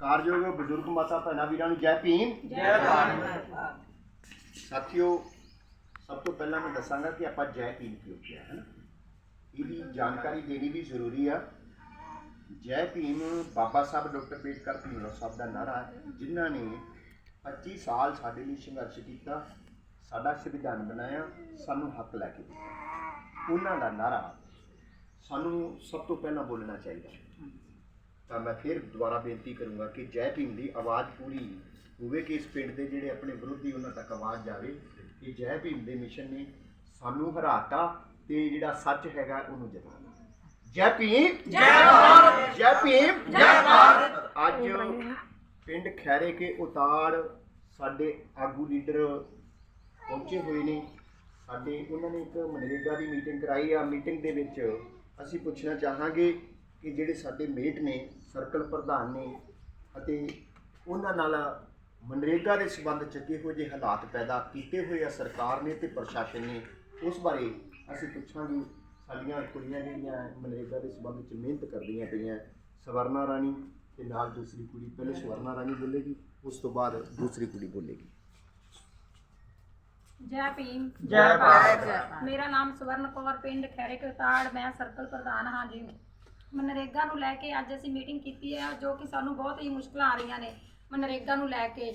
ਕਾਰਯੋਗ ਬਜ਼ੁਰਗ ਮਾਤਾ ਭੈਣਾਂ ਵੀਰਾਂ ਨੂੰ ਜੈ ਭੀਮ। ਜੈ ਭਾਰਤ। ਸਾਥੀਓ ਸਭ ਤੋਂ ਪਹਿਲਾਂ ਮੈਂ ਦੱਸਾਂਗਾ ਕਿ ਆਪਾਂ ਜੈ ਭੀਮ ਕਿਉਂ ਕਿਹਾ ਹੈ ਨਾ? ਇਹਦੀ ਜਾਣਕਾਰੀ ਦੇਣੀ ਵੀ ਜ਼ਰੂਰੀ ਆ। ਜੈ ਭੀਮ ਬਾਬਾ ਸਾਹਿਬ ਡਾਕਟਰ ਅੰਬੇਡਕਰ ਭੀਮਰਾਓ ਸਾਹਿਬ ਦਾ ਨਾਰਾ ਜਿਨ੍ਹਾਂ ਨੇ 25 ਸਾਲ ਸਾਡੇ ਲਈ ਸੰਘਰਸ਼ ਕੀਤਾ ਸਾਡਾ ਸੰਵਿਧਾਨ ਬਣਾਇਆ ਸਾਨੂੰ ਹੱਕ ਲੈ ਕੇ ਦਿੱਤਾ। ਉਹਨਾਂ ਦਾ ਨਾਰਾ ਸਾਨੂੰ ਸਭ ਤੋਂ ਪਹਿਲਾਂ ਬੋਲਣਾ ਚਾਹੀਦਾ ਤਾਂ ਮੈਂ ਫਿਰ ਦੁਬਾਰਾ ਬੇਨਤੀ ਕਰੂੰਗਾ ਕਿ ਜੈ ਭੀਮ ਦੀ ਆਵਾਜ਼ ਪੂਰੀ ਹੋਵੇ ਕਿ ਇਸ ਪਿੰਡ ਦੇ ਜਿਹੜੇ ਆਪਣੇ ਵਿਰੋਧੀ ਉਹਨਾਂ ਤੱਕ ਆਵਾਜ਼ ਜਾਵੇ ਕਿ ਜੈ ਭੀਮ ਦੇ ਮਿਸ਼ਨ ਨੇ ਸਾਨੂੰ ਹਰਾਤਾ ਤੇ ਜਿਹੜਾ ਸੱਚ ਹੈਗਾ ਉਹਨੂੰ ਜਿਤਾਣਾ ਜੈ ਭੀਮ! ਜੈ ਭਾਰਤ! ਜੈ ਭੀਮ! ਜੈ ਭਾਰਤ! ਅੱਜ ਪਿੰਡ ਖੈਰੇ ਕੇ ਉਤਾੜ ਸਾਡੇ ਆਗੂ ਲੀਡਰ ਪਹੁੰਚੇ ਹੋਏ ਨੇ। ਸਾਡੇ ਉਹਨਾਂ ਨੇ ਇੱਕ ਮਨਰੇਗਾ ਦੀ ਮੀਟਿੰਗ ਕਰਾਈ ਆ। ਮੀਟਿੰਗ ਦੇ ਵਿੱਚ ਅਸੀਂ ਪੁੱਛਣਾ ਚਾਹਾਂਗੇ ਕਿ ਜਿਹੜੇ ਸਾਡੇ ਮੇਟ ਨੇ ਸਰਕਲ ਪ੍ਰਧਾਨ ਨੇ ਅਤੇ ਉਹਨਾਂ ਨਾਲ ਮਨਰੇਗਾ ਦੇ ਸੰਬੰਧ ਚ ਕਿਹੋ ਜਿਹੇ ਹਾਲਾਤ ਪੈਦਾ ਕੀਤੇ ਹੋਏ ਆ ਸਰਕਾਰ ਨੇ ਤੇ ਪ੍ਰਸ਼ਾਸਨ ਨੇ ਉਸ ਬਾਰੇ ਅਸੀਂ ਪੁੱਛਾਂਗੇ ਸਾਡੀਆਂ ਕੁੜੀਆਂ ਜਿਹੜੀਆਂ ਮਨਰੇਗਾ ਦੇ ਸੰਬੰਧ ਚ ਮਿਹਨਤ ਕਰਦੀਆਂ ਪਈਆਂ ਸਵਰਨਾ ਰਾਣੀ ਤੇ ਨਾਲ ਦੂਸਰੀ ਕੁੜੀ ਪਹਿਲੇ ਸਵਰਨਾ ਰਾਣੀ ਬੋਲੇਗੀ ਉਸ ਤੋਂ ਬਾਅਦ ਦੂਸਰੀ ਕੁੜੀ ਬੋਲੇਗੀ। ਜੈ ਭੀਮ। ਜੈ ਭਾਰਤ। ਮੇਰਾ ਨਾਮ ਸਵਰਨ ਕੌਰ ਪਿੰਡ ਖੈਰੇ ਕਤਾੜ ਮੈਂ ਸਰਕਲ ਪ੍ਰਧਾਨ ਹਾਂ ਜੀ। ਮਨਰੇਗਾ ਨੂੰ ਲੈ ਕੇ ਅੱਜ ਅਸੀਂ ਮੀਟਿੰਗ ਕੀਤੀ ਹੈ, ਜੋ ਕਿ ਸਾਨੂੰ ਬਹੁਤ ਹੀ ਮੁਸ਼ਕਲਾਂ ਆ ਰਹੀਆਂ ਨੇ ਮਨਰੇਗਾ ਨੂੰ ਲੈ ਕੇ।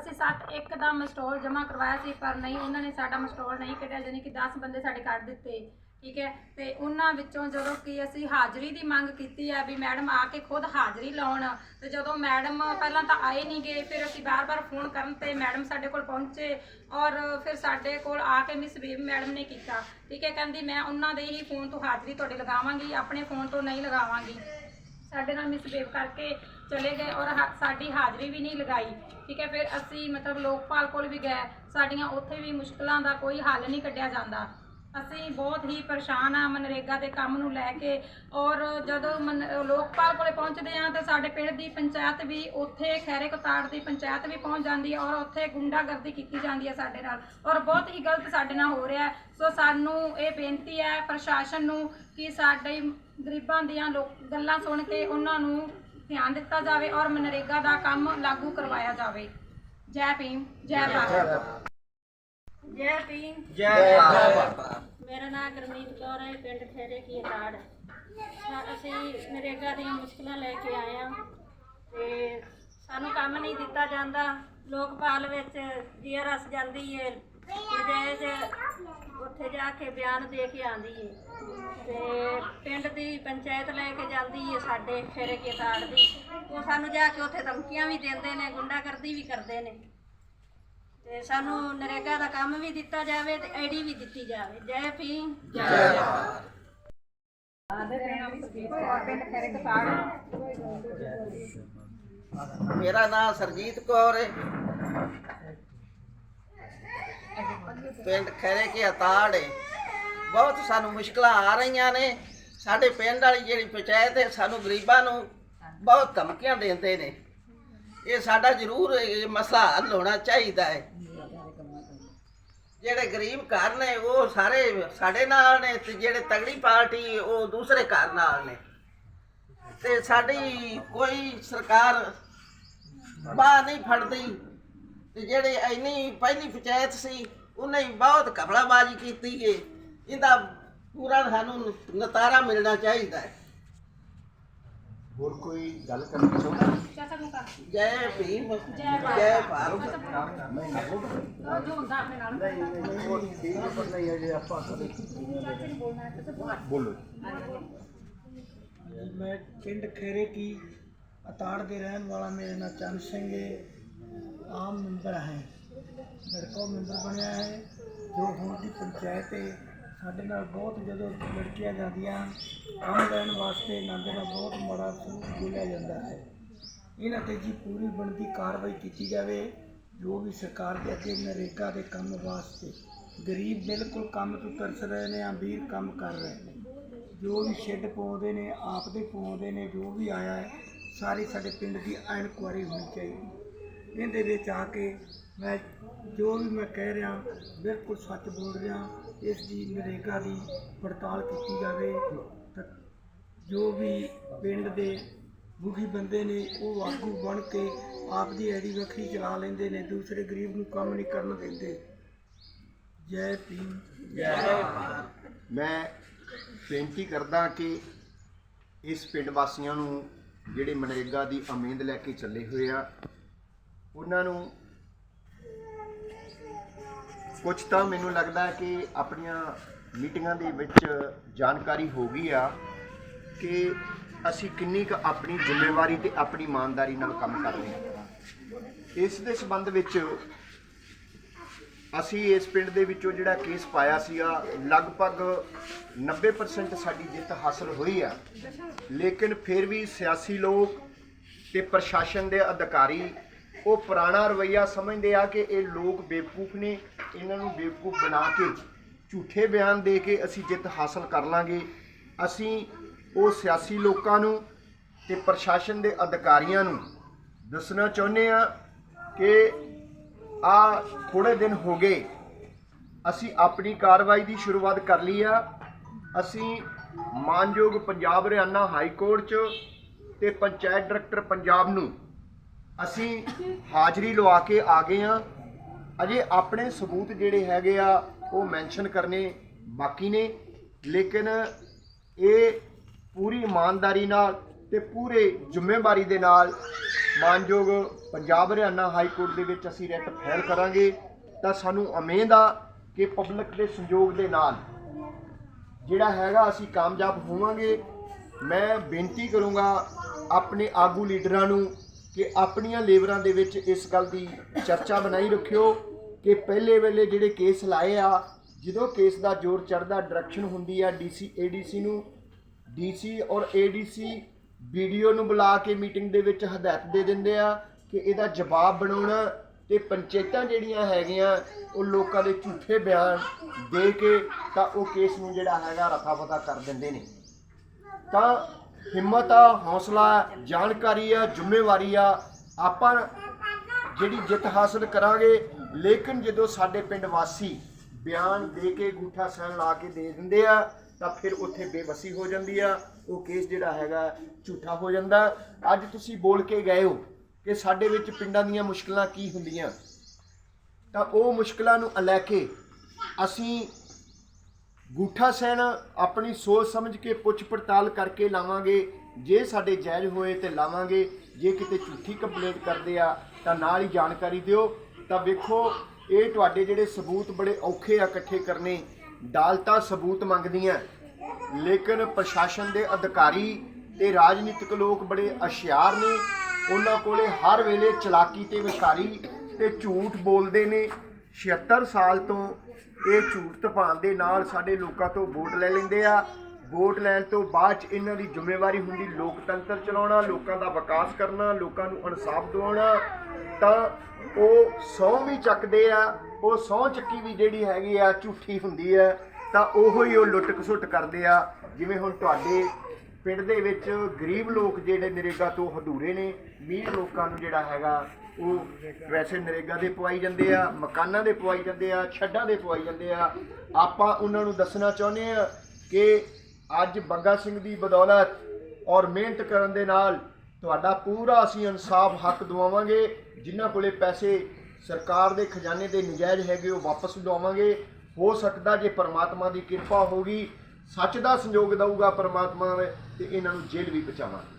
ਅਸੀਂ ਸੱਤ ਇੱਕ ਦਾ ਮਸਟੋਲ ਜਮ੍ਹਾਂ ਕਰਵਾਇਆ ਸੀ, ਪਰ ਨਹੀਂ, ਉਹਨਾਂ ਨੇ ਸਾਡਾ ਮਸਟੋਲ ਨਹੀਂ ਕੱਢਿਆ, ਜਾਣੀ ਕਿ 10 ਬੰਦੇ ਸਾਡੇ ਕੱਢ ਦਿੱਤੇ। ਠੀਕ ਹੈ? ਤੇ ਉਹਨਾਂ ਵਿੱਚੋਂ ਜਦੋਂ ਕਿ ਅਸੀਂ ਹਾਜ਼ਰੀ ਦੀ ਮੰਗ ਕੀਤੀ ਹੈ ਵੀ ਮੈਡਮ ਆ ਕੇ ਖੁਦ ਹਾਜ਼ਰੀ ਲਾਉਣ, ਤੇ ਜਦੋਂ ਮੈਡਮ ਪਹਿਲਾਂ ਤਾਂ ਆਏ ਨਹੀਂ ਗਏ, ਫਿਰ ਅਸੀਂ ਬਾਰ-ਬਾਰ ਫੋਨ ਕਰਨ ਤੇ ਮੈਡਮ ਸਾਡੇ ਕੋਲ ਪਹੁੰਚੇ ਔਰ ਫਿਰ ਸਾਡੇ ਕੋਲ ਆ ਕੇ ਮਿਸ ਬੀਬ ਮੈਡਮ ਨੇ ਕੀਤਾ। ਠੀਕ ਹੈ? ਕਹਿੰਦੀ, ਮੈਂ ਉਹਨਾਂ ਦੇ ਹੀ ਫੋਨ ਤੋਂ ਹਾਜ਼ਰੀ ਤੁਹਾਡੇ ਲਗਾਵਾਂਗੀ, ਆਪਣੇ ਫੋਨ ਤੋਂ ਨਹੀਂ ਲਗਾਵਾਂਗੀ। ਸਾਡੇ ਨਾਲ ਮਿਸਬੀਹੇਵ ਕਰਕੇ ਚਲੇ ਗਏ ਔਰ ਹਾ- ਸਾਡੀ ਹਾਜ਼ਰੀ ਵੀ ਨਹੀਂ ਲਗਾਈ। ਠੀਕ ਹੈ? ਫਿਰ ਅਸੀਂ ਮਤਲਬ ਲੋਕਪਾਲ ਕੋਲ ਵੀ ਗਏ। ਸਾਡੀਆਂ ਉੱਥੇ ਵੀ ਮੁਸ਼ਕਲਾਂ ਦਾ ਕੋਈ ਹੱਲ ਨਹੀਂ ਕੱਢਿਆ ਜਾਂਦਾ। ਅਸੀਂ ਬਹੁਤ ਹੀ ਪਰੇਸ਼ਾਨ ਆ ਮਨਰੇਗਾ ਦੇ ਕੰਮ ਨੂੰ ਲੈ ਕੇ। ਔਰ ਜਦੋਂ ਮਨ- ਲੋਕਪਾਲ ਕੋਲੇ ਪਹੁੰਚਦੇ ਆ ਤਾਂ ਸਾਡੇ ਪਿੰਡ ਦੀ ਪੰਚਾਇਤ ਵੀ ਉੱਥੇ ਖੈਰੇ ਕਤਾੜ ਦੀ ਪੰਚਾਇਤ ਵੀ ਪਹੁੰਚ ਜਾਂਦੀ ਹੈ ਔਰ ਉੱਥੇ ਗੁੰਡਾਗਰਦੀ ਕੀਤੀ ਜਾਂਦੀ ਹੈ ਸਾਡੇ ਨਾਲ। ਔਰ ਬਹੁਤ ਹੀ ਗਲਤ ਸਾਡੇ ਨਾਲ ਹੋ ਰਿਹਾ ਹੈ। ਸੋ ਸਾਨੂੰ ਇਹ ਬੇਨਤੀ ਹੈ ਪ੍ਰਸ਼ਾਸਨ ਨੂੰ ਕਿ ਸਾਡੇ ਗਰੀਬਾਂ ਦੀਆਂ ਲੋਕ, ਗੱਲਾਂ ਸੁਣ ਕੇ ਉਹਨਾਂ ਨੂੰ ਧਿਆਨ ਦਿੱਤਾ ਜਾਵੇ ਔਰ ਮਨਰੇਗਾ ਦਾ ਕੰਮ ਲਾਗੂ ਕਰਵਾਇਆ ਜਾਵੇ। ਜੈ ਭੀਮ ਜੈ ਭਾਰਤ। ਜੈ ਭੀਮ। ਜੈ ਭਾਰਤ। ਮੇਰਾ ਨਾਮ ਗੁਰਮੀਤ ਕੌਰ ਹੈ ਪਿੰਡ ਖੇਰੇ ਕੀ ਅਟਾੜ। ਅਸੀਂ ਨਰੇਗਾ ਦੀਆਂ ਮੁਸ਼ਕਲਾਂ ਲੈ ਕੇ ਆਏ ਹਾਂ ਤੇ ਸਾਨੂੰ ਕੰਮ ਨਹੀਂ ਦਿੱਤਾ ਜਾਂਦਾ। ਲੋਕਪਾਲ ਵਿੱਚ ਜੀਆਰਐਸ ਜਾਂਦੀ ਏ। ਨਜਾਇਜ਼ ਉੱਥੇ ਜਾ ਕੇ ਬਿਆਨ ਦੇ ਕੇ ਆਂਦੀ ਏ। ਤੇ ਪਿੰਡ ਦੀ ਪੰਚਾਇਤ ਲੈ ਕੇ ਜਾਂਦੀ ਏ ਸਾਡੇ ਖੇਰੇ ਕੀ ਅਟਾੜ ਦੀ। ਉਹ ਸਾਨੂੰ ਜਾ ਕੇ ਉੱਥੇ ਧਮਕੀਆਂ ਵੀ ਦਿੰਦੇ ਨੇ ਗੁੰਡਾਗਰਦੀ ਵੀ ਕਰਦੇ ਨੇ। ਤੇ ਸਾਨੂੰ ਨਰੇਗਾ ਦਾ ਕੰਮ ਵੀ ਦਿੱਤਾ ਜਾਵੇ ਤੇ ਆਈਡੀ ਵੀ ਦਿੱਤੀ ਜਾਵੇ। ਜੈ ਭੀਮ। ਜੈ ਮੇਰਾ ਨਾਮ ਸਰਜੀਤ ਕੌਰ ਹੈ ਪਿੰਡ ਖੈਰੇ ਕੇ ਅਤਾੜ ਹੈ ਬਹੁਤ ਸਾਨੂੰ ਮੁਸ਼ਕਲਾਂ ਆ ਰਹੀਆਂ ਨੇ। ਸਾਡੇ ਪਿੰਡ ਵਾਲੀ ਜਿਹੜੀ ਪੰਚਾਇਤ ਹੈ ਸਾਨੂੰ ਗਰੀਬਾਂ ਨੂੰ ਬਹੁਤ ਧਮਕੀਆਂ ਦਿੰਦੇ ਨੇ। ਇਹ ਸਾਡਾ ਜ਼ਰੂਰ ਇਹ ਮਸਲਾ ਹੱਲ ਹੋਣਾ ਚਾਹੀਦਾ ਹੈ ਜਿਹੜੇ ਗਰੀਬ ਘਰ ਨੇ, ਉਹ ਸਾਰੇ ਸਾਡੇ ਨਾਲ ਨੇ ਤੇ ਜਿਹੜੇ ਤਗੜੀ ਪਾਰਟੀ, ਉਹ ਦੂਸਰੇ ਘਰ ਨਾਲ ਨੇ। ਤੇ ਸਾਡੀ ਕੋਈ ਸਰਕਾਰ ਬਾਹ ਨਹੀਂ ਫੜਦੀ। ਤੇ ਜਿਹੜੇ ਇੰਨੀ ਪਹਿਲੀ ਪੰਚਾਇਤ ਸੀ, ਉਹਨੇ ਬਹੁਤ ਕਪੜਾਬਾਜ਼ੀ ਕੀਤੀ ਹੈ ਇਹਦਾ ਪੂਰਾ ਸਾਨੂੰ ਨਤਾਰਾ ਮਿਲਣਾ ਚਾਹੀਦਾ ਹੈ। ਹੋਰ ਕੋਈ ਗੱਲ ਕਰਨੀ ਚਾਹੁੰਦਾ? ਚਾਚਾ ਨੂੰ ਕਰ ਜੈ ਭੀਮ ਜੈ ਭਾਰਤ। ਜੈ ਭਾਰਤ। ਉਹ ਜੋ ਹੁੰਦਾ ਆਪਣੇ ਨਾਲ। ਨਹੀਂ ਨਹੀਂ ਉਹ ਠੀਕ ਹੈ ਪਰ ਨਹੀਂ ਅਜੇ ਆਪਾਂ ਬੋਲੋ ਮੈਂ ਪਿੰਡ ਖੇਰੇ ਕੀ ਅਤਾੜ ਦੇ ਰਹਿਣ ਵਾਲਾ ਮੇਰੇ ਨਾਲ ਚੰਦ ਸਿੰਘ ਹੈ ਆਮ ਮੈਂਬਰ ਹੈ। ਲੜਕਾ ਮੈਂਬਰ ਬਣਿਆ ਹੈ ਜੋ ਹੁਣ ਦੀ ਪੰਚਾਇਤ ਹੈ ਸਾਡੇ ਨਾਲ ਬਹੁਤ ਜਦੋਂ ਲੜਕੀਆਂ ਜਾਂਦੀਆਂ ਕੰਮ ਲੈਣ ਵਾਸਤੇ ਇਹਨਾਂ ਦੇ ਨਾਲ ਬਹੁਤ ਮਾੜਾ ਸਲੂਕ ਬੋਲਿਆ ਜਾਂਦਾ ਹੈ। ਇਹਨਾਂ ਤੇ ਜੀ ਪੂਰੀ ਬਣਦੀ ਕਾਰਵਾਈ ਕੀਤੀ ਜਾਵੇ, ਜੋ ਵੀ ਸਰਕਾਰ ਦੇ ਅੱਗੇ ਨਰੇਗਾ ਦੇ ਕੰਮ ਵਾਸਤੇ ਗਰੀਬ ਬਿਲਕੁਲ ਕੰਮ ਤੋਂ ਤਰਸ ਰਹੇ ਨੇ, ਅਮੀਰ ਕੰਮ ਕਰ ਰਹੇ ਨੇ। ਜੋ ਵੀ ਸ਼ੈੱਡ ਪਾਉਂਦੇ ਨੇ, ਆਪ ਦੇ ਪਾਉਂਦੇ ਨੇ, ਜੋ ਵੀ ਆਇਆ ਹੈ, ਸਾਰੀ ਸਾਡੇ ਪਿੰਡ ਦੀ ਇਨਕੁਆਰੀ ਹੋਣੀ ਚਾਹੀਦੀ। ਇਹਦੇ ਵਿੱਚ ਆ ਕੇ ਮੈਂ ਜੋ ਵੀ ਮੈਂ ਕਹਿ ਰਿਹਾ, ਬਿਲਕੁਲ ਸੱਚ ਬੋਲ ਰਿਹਾ ਇਸ ਦੀ ਨਰੇਗਾ ਦੀ ਪੜਤਾਲ ਕੀਤੀ ਜਾਵੇ ਜੋ ਵੀ ਪਿੰਡ ਦੇ ਮੁਖੀ ਬੰਦੇ ਨੇ, ਉਹ ਆਗੂ ਬਣ ਕੇ ਆਪ ਦੀ ਐੜੀ ਵੱਖਰੀ ਚਲਾ ਲੈਂਦੇ ਨੇ, ਦੂਸਰੇ ਗਰੀਬ ਨੂੰ ਕੰਮ ਨਹੀਂ ਕਰਨ ਦਿੰਦੇ। ਜੈ ਭੀਮ। ਮੈਂ ਬੇਨਤੀ ਕਰਦਾ ਕਿ ਇਸ ਪਿੰਡ ਵਾਸੀਆਂ ਨੂੰ, ਜਿਹੜੇ ਮਨਰੇਗਾ ਦੀ ਉਮੀਦ ਲੈ ਕੇ ਚੱਲੇ ਹੋਏ ਆ, ਉਹਨਾਂ ਨੂੰ ਕੁਝ ਤਾਂ ਮੈਨੂੰ ਲੱਗਦਾ ਹੈ ਕਿ ਆਪਣੀਆਂ ਮੀਟਿੰਗਾਂ ਦੇ ਵਿੱਚ ਜਾਣਕਾਰੀ ਹੋ ਗਈ ਆ ਕਿ ਅਸੀਂ ਕਿੰਨੀ ਕੁ ਆਪਣੀ ਜ਼ਿੰਮੇਵਾਰੀ ਤੇ ਆਪਣੀ ਇਮਾਨਦਾਰੀ ਨਾਲ ਕੰਮ ਕਰ ਰਹੇ ਹਾਂ। ਇਸ ਦੇ ਸੰਬੰਧ ਵਿੱਚ ਅਸੀਂ ਇਸ ਪਿੰਡ ਦੇ ਵਿੱਚੋਂ ਜਿਹੜਾ ਕੇਸ ਪਾਇਆ ਸੀਗਾ, ਲਗਭਗ 90% ਸਾਡੀ ਜਿੱਤ ਹਾਸਲ ਹੋਈ ਆ। ਲੇਕਿਨ ਫਿਰ ਵੀ ਸਿਆਸੀ ਲੋਕ ਤੇ ਪ੍ਰਸ਼ਾਸਨ ਦੇ ਅਧਿਕਾਰੀ ਉਹ ਪੁਰਾਣਾ ਰਵਈਆ ਸਮਝਦੇ ਆ ਕਿ ਇਹ ਲੋਕ ਬੇਵਕੂਫ ਨੇ ਇਹਨਾਂ ਨੂੰ ਬੇਵਕੂਫ ਬਣਾ ਕੇ ਝੂਠੇ ਬਿਆਨ ਦੇ ਕੇ ਅਸੀਂ ਜਿੱਤ ਹਾਸਲ ਕਰ ਲਾਂਗੇ। ਅਸੀਂ ਉਹ ਸਿਆਸੀ ਲੋਕਾਂ ਨੂੰ ਤੇ ਪ੍ਰਸ਼ਾਸਨ ਦੇ ਅਧਿਕਾਰੀਆਂ ਨੂੰ ਦੱਸਣਾ ਚਾਹੁੰਦੇ ਆ ਕਿ ਆ ਥੋੜੇ ਦਿਨ ਹੋ ਗਏ, ਅਸੀਂ ਆਪਣੀ ਕਾਰਵਾਈ ਦੀ ਸ਼ੁਰੂਆਤ ਕਰ ਲਈ ਆ। ਅਸੀਂ ਮਾਨਯੋਗ ਪੰਜਾਬ ਹਰਿਆਣਾ ਹਾਈ ਕੋਰਟ 'ਚ ਤੇ ਪੰਚਾਇਤ ਡਾਇਰੈਕਟਰ ਪੰਜਾਬ ਨੂੰ ਅਸੀਂ ਹਾਜ਼ਰੀ ਲਵਾ ਕੇ ਆ ਗਏ ਆ ਅਜੇ ਆਪਣੇ ਸਬੂਤ ਜਿਹੜੇ ਹੈਗੇ ਆ, ਉਹ ਮੈਂਸ਼ਨ ਕਰਨੇ ਬਾਕੀ ਨੇ, ਲੇਕਿਨ ਇਹ ਪੂਰੀ ਇਮਾਨਦਾਰੀ ਨਾਲ ਤੇ ਪੂਰੇ ਜ਼ਿੰਮੇਵਾਰੀ ਦੇ ਨਾਲ ਮਾਨਯੋਗ ਪੰਜਾਬ ਹਰਿਆਣਾ ਹਾਈ ਕੋਰਟ ਦੇ ਵਿੱਚ ਅਸੀਂ ਰੈਟ ਫਾਈਲ ਕਰਾਂਗੇ, ਤਾਂ ਸਾਨੂੰ ਉਮੀਦ ਆ ਕਿ ਪਬਲਿਕ ਦੇ ਸੰਯੋਗ ਦੇ ਨਾਲ ਜਿਹੜਾ ਹੈਗਾ ਅਸੀਂ ਕਾਮਯਾਬ ਹੋਵਾਂਗੇ। ਮੈਂ ਬੇਨਤੀ ਕਰੂੰਗਾ ਆਪਣੇ ਆਗੂ ਲੀਡਰਾਂ ਨੂੰ ਕਿ ਆਪਣੀਆਂ ਲੇਬਰਾਂ ਦੇ ਵਿੱਚ ਇਸ ਗੱਲ ਦੀ ਚਰਚਾ ਬਣਾਈ ਰੱਖਿਓ। ਕਿ ਪਹਿਲੇ ਵੇਲੇ ਜਿਹੜੇ ਕੇਸ ਲਾਏ ਆ, ਜਦੋਂ ਕੇਸ ਦਾ ਜ਼ੋਰ ਚੜਦਾ ਡਾਇਰੈਕਸ਼ਨ ਹੁੰਦੀ ਆ ਡੀਸੀ ਏਡੀਸੀ ਨੂੰ ਡੀਸੀ ਔਰ ਏਡੀਸੀ ਵੀਡੀਓ ਨੂੰ ਬੁਲਾ ਕੇ ਮੀਟਿੰਗ ਦੇ ਵਿੱਚ ਹਦਾਇਤ ਦੇ ਦਿੰਦੇ ਆ ਕਿ ਇਹਦਾ ਜਵਾਬ ਬਣਾਉਣਾ ਤੇ ਪੰਚਾਇਤਾਂ ਜਿਹੜੀਆਂ ਹੈਗੀਆਂ, ਉਹ ਲੋਕਾਂ ਦੇ ਝੂਠੇ ਬਿਆਨ ਦੇ ਕੇ ਤਾਂ ਉਹ ਕੇਸ ਨੂੰ ਜਿਹੜਾ ਹੈਗਾ ਰਫਾ ਕਰ ਦਿੰਦੇ ਨੇ। ਤਾਂ ਹਿੰਮਤ ਆ, ਹੌਸਲਾ, ਜਾਣਕਾਰੀ ਆ, ਜ਼ਿੰਮੇਵਾਰੀ ਆ, ਆਪਾਂ ਜਿਹੜੀ ਜਿੱਤ ਹਾਸਲ ਕਰਾਂਗੇ ਲੇਕਿਨ ਜਦੋਂ ਸਾਡੇ ਪਿੰਡ ਵਾਸੀ ਬਿਆਨ ਦੇ ਕੇ ਗੂਠਾ ਸਹਿਣ ਲਾ ਕੇ ਦੇ ਦਿੰਦੇ ਆ, ਤਾਂ ਫਿਰ ਉੱਥੇ ਬੇਬਸੀ ਹੋ ਜਾਂਦੀ ਆ। ਉਹ ਕੇਸ ਜਿਹੜਾ ਹੈਗਾ ਝੂਠਾ ਹੋ ਜਾਂਦਾ। ਅੱਜ ਤੁਸੀਂ ਬੋਲ ਕੇ ਗਏ ਹੋ ਕਿ ਸਾਡੇ ਵਿੱਚ ਪਿੰਡਾਂ ਦੀਆਂ ਮੁਸ਼ਕਲਾਂ ਕੀ ਹੁੰਦੀਆਂ। ਤਾਂ ਉਹ ਮੁਸ਼ਕਲਾਂ ਨੂੰ ਲੈ ਕੇ ਅਸੀਂ ਗੂਠਾ ਸਹਿਣ ਆਪਣੀ ਸੋਚ ਸਮਝ ਕੇ ਪੁੱਛ ਪੜਤਾਲ ਕਰਕੇ ਲਾਵਾਂਗੇ। ਜੇ ਸਾਡੇ ਜਾਇਜ਼ ਹੋਏ ਤੇ ਲਾਵਾਂਗੇ। ਜੇ ਕਿਤੇ ਝੂਠੀ ਕੰਪਲੇਂਟ ਕਰਦੇ ਆ, ਤਾਂ ਨਾਲ ਹੀ ਜਾਣਕਾਰੀ ਦਿਓ। ਤਾਂ ਵੇਖੋ, ਇਹ ਤੁਹਾਡੇ ਜਿਹੜੇ ਸਬੂਤ ਬੜੇ ਔਖੇ ਆ ਇਕੱਠੇ ਕਰਨੇ, ਅਦਾਲਤਾਂ ਸਬੂਤ ਮੰਗਦੀਆਂ। ਲੇਕਿਨ ਪ੍ਰਸ਼ਾਸਨ ਦੇ ਅਧਿਕਾਰੀ ਤੇ ਰਾਜਨੀਤਿਕ ਲੋਕ ਬੜੇ ਹੁਸ਼ਿਆਰ ਨੇ। ਉਹਨਾਂ ਕੋਲੇ ਹਰ ਵੇਲੇ ਚਲਾਕੀ ਤੇ ਵਿਸ਼ਾਰੀ ਤੇ ਝੂਠ ਬੋਲਦੇ ਨੇ। 76 ਸਾਲ ਤੋਂ ਇਹ ਝੂਠ ਤਪਾਉਣ ਦੇ ਨਾਲ ਸਾਡੇ ਲੋਕਾਂ ਤੋਂ ਵੋਟ ਲੈ ਲੈਂਦੇ ਆ। ਵੋਟ ਲੈਣ ਤੋਂ ਬਾਅਦ ਚ ਇਹਨਾਂ ਦੀ ਜ਼ਿੰਮੇਵਾਰੀ ਹੁੰਦੀ ਲੋਕਤੰਤਰ ਚਲਾਉਣਾ, ਲੋਕਾਂ ਦਾ ਵਿਕਾਸ ਕਰਨਾ, ਲੋਕਾਂ ਨੂੰ ਇਨਸਾਫ ਦਿਵਾਉਣਾ। ਤਾਂ ਉਹ ਸਹੁੰ ਵੀ ਚੱਕਦੇ ਆ, ਉਹ ਸਹੁੰ ਚੱਕੀ ਵੀ ਜਿਹੜੀ ਹੈਗੀ ਆ, ਝੂਠੀ ਹੁੰਦੀ ਹੈ ਤਾਂ ਉਹੋ ਹੀ ਉਹ ਲੁੱਟ ਖਸੁੱਟ ਕਰਦੇ ਆ। ਜਿਵੇਂ ਹੁਣ ਤੁਹਾਡੇ ਪਿੰਡ ਦੇ ਵਿੱਚ ਗਰੀਬ ਲੋਕ ਜਿਹੜੇ ਨਰੇਗਾ ਤੋਂ ਹਦੂਰੇ ਨੇ ਮੀਰ ਲੋਕਾਂ ਨੂੰ ਜਿਹੜਾ ਹੈਗਾ, ਉਹ ਵੈਸੇ ਨਰੇਗਾ ਦੇ ਪਵਾਈ ਜਾਂਦੇ ਆ, ਮਕਾਨਾਂ ਦੇ ਪਵਾਈ ਜਾਂਦੇ ਆ, ਛੱਡਾਂ ਦੇ ਪਵਾਈ ਜਾਂਦੇ ਆ। ਆਪਾਂ ਉਹਨਾਂ ਨੂੰ ਦੱਸਣਾ ਚਾਹੁੰਦੇ ਆ ਕਿ ਅੱਜ ਬੱਗਾ ਸਿੰਘ ਦੀ ਬਦੌਲਤ ਔਰ ਮਿਹਨਤ ਕਰਨ ਦੇ ਨਾਲ ਤੁਹਾਡਾ ਪੂਰਾ ਅਸੀਂ ਇਨਸਾਫ ਹੱਕ ਦਿਵਾਵਾਂਗੇ। ਜਿਨ੍ਹਾਂ ਕੋਲੇ ਪੈਸੇ ਸਰਕਾਰ ਦੇ ਖਜ਼ਾਨੇ ਦੇ ਨਜਾਇਜ਼ ਹੈਗੇ, ਉਹ ਵਾਪਸ ਲਵਾਵਾਂਗੇ ਹੋ ਸਕਦਾ ਜੇ ਪਰਮਾਤਮਾ ਦੀ ਕਿਰਪਾ ਹੋਗੀ ਸੱਚ ਦਾ ਸੰਯੋਗ ਦਊਗਾ ਪਰਮਾਤਮਾ ਤੇ ਇਹਨਾਂ ਨੂੰ ਜੇਲ੍ਹ ਵੀ ਪਹੁੰਚਾਵਾਂਗੇ।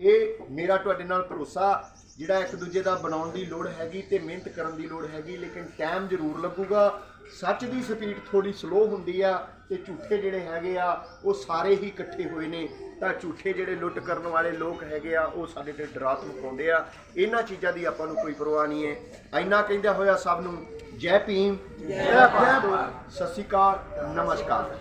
ਇਹ ਮੇਰਾ ਤੁਹਾਡੇ ਨਾਲ ਭਰੋਸਾ ਜਿਹੜਾ ਇੱਕ ਦੂਜੇ ਦਾ ਬਣਾਉਣ ਦੀ ਲੋੜ ਹੈਗੀ ਤੇ ਮਿਹਨਤ ਕਰਨ ਦੀ ਲੋੜ ਹੈਗੀ, ਲੇਕਿਨ ਟਾਈਮ ਜ਼ਰੂਰ ਲੱਗੂਗਾ। ਸੱਚ ਦੀ ਸਪੀਡ ਥੋੜੀ ਸਲੋ ਹੁੰਦੀ ਆ ਤੇ ਝੂਠੇ ਜਿਹੜੇ ਹੈਗੇ ਆ, ਉਹ ਸਾਰੇ ਹੀ ਇਕੱਠੇ ਹੋਏ ਨੇ। ਤਾਂ ਝੂਠੇ ਜਿਹੜੇ ਲੁੱਟ ਕਰਨ ਵਾਲੇ ਲੋਕ ਹੈਗੇ ਆ, ਉਹ ਸਾਡੇ ਤੇ ਡਰਾਤ ਪਾਉਂਦੇ ਆ। ਇਹਨਾਂ ਚੀਜ਼ਾਂ ਦੀ ਆਪਾਂ ਨੂੰ ਕੋਈ ਪਰਵਾਹ ਨਹੀਂ ਹੈ। ਇੰਨਾ ਕਹਿੰਦਾ ਹੋਇਆ ਸਭ ਨੂੰ ਜੈ ਭੀਮ, ਜੈ ਭਾਰਤ। ਸਤਿ ਸ਼੍ਰੀ ਅਕਾਲ, ਨਮਸਕਾਰ।